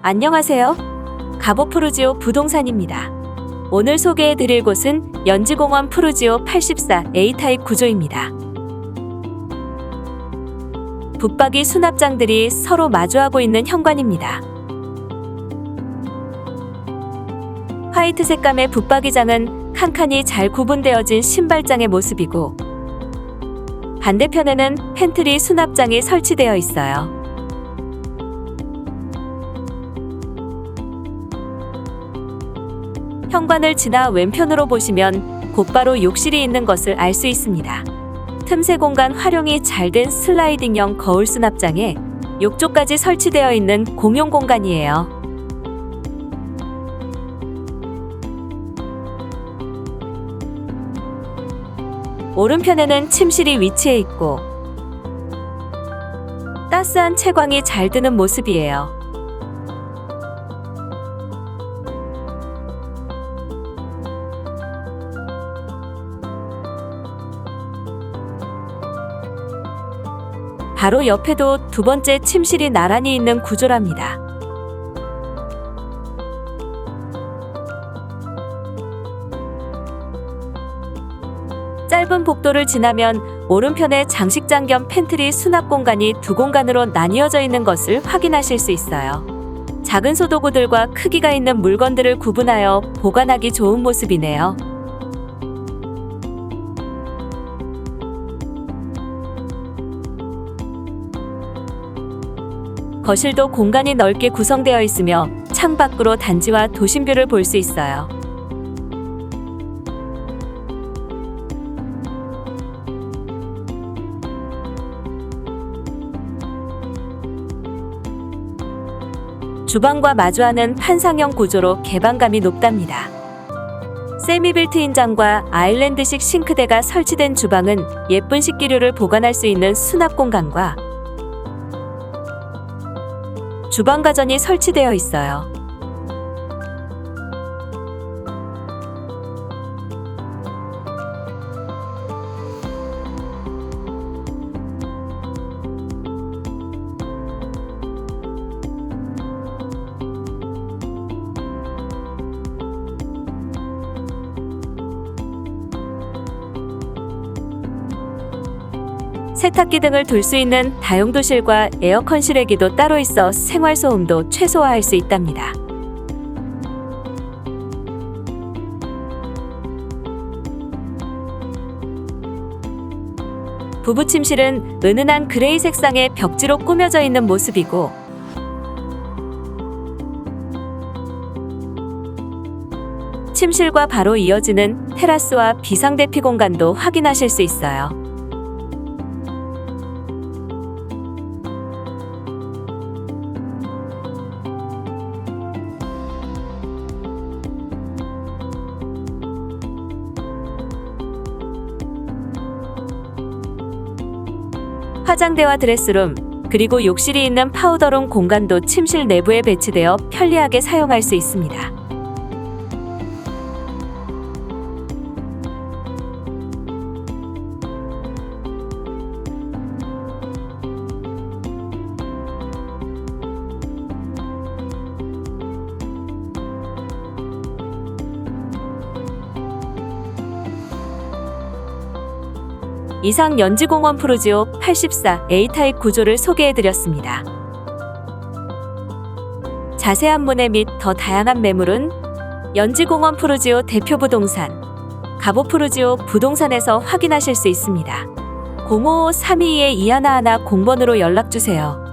안녕하세요. 가보프루지오 부동산입니다. 오늘 소개해 드릴 곳은 연지공원 푸르지오 84 A타입 구조입니다. 붙박이 수납장들이 서로 마주하고 있는 현관입니다. 화이트 색감의 붙박이장은 칸칸이 잘 구분되어진 신발장의 모습이고 반대편에는 팬트리 수납장이 설치되어 있어요. 현관을 지나 왼편으로 보시면 곧바로 욕실이 있는 것을 알 수 있습니다. 틈새 공간 활용이 잘 된 슬라이딩형 거울 수납장에 욕조까지 설치되어 있는 공용 공간이에요. 오른편에는 침실이 위치해 있고 따스한 채광이 잘 드는 모습이에요. 바로 옆에도 두 번째 침실이 나란히 있는 구조랍니다. 짧은 복도를 지나면 오른편에 장식장 겸 팬트리 수납 공간이 두 공간으로 나뉘어져 있는 것을 확인하실 수 있어요. 작은 소도구들과 크기가 있는 물건들을 구분하여 보관하기 좋은 모습이네요. 거실도 공간이 넓게 구성되어 있으며 창밖으로 단지와 도심뷰를 볼 수 있어요. 주방과 마주하는 판상형 구조로 개방감이 높답니다. 세미 빌트인 장과 아일랜드식 싱크대가 설치된 주방은 예쁜 식기류를 보관할 수 있는 수납 공간과 주방 가전이 설치되어 있어요. 세탁기 등을 둘 수 있는 다용도실과 에어컨 실외기도 따로 있어 생활 소음도 최소화할 수 있답니다. 부부 침실은 은은한 그레이 색상의 벽지로 꾸며져 있는 모습이고 침실과 바로 이어지는 테라스와 비상대피 공간도 확인하실 수 있어요. 화장대와 드레스룸, 그리고 욕실이 있는 파우더룸 공간도 침실 내부에 배치되어 편리하게 사용할 수 있습니다. 이상 연지공원 프로지오 84 A타입 구조를 소개해드렸습니다. 자세한 문의 및 더 다양한 매물은 연지공원 프로지오 대표 부동산, 가보 프로지오 부동산에서 확인하실 수 있습니다. 055-322-2111 공번으로 연락주세요.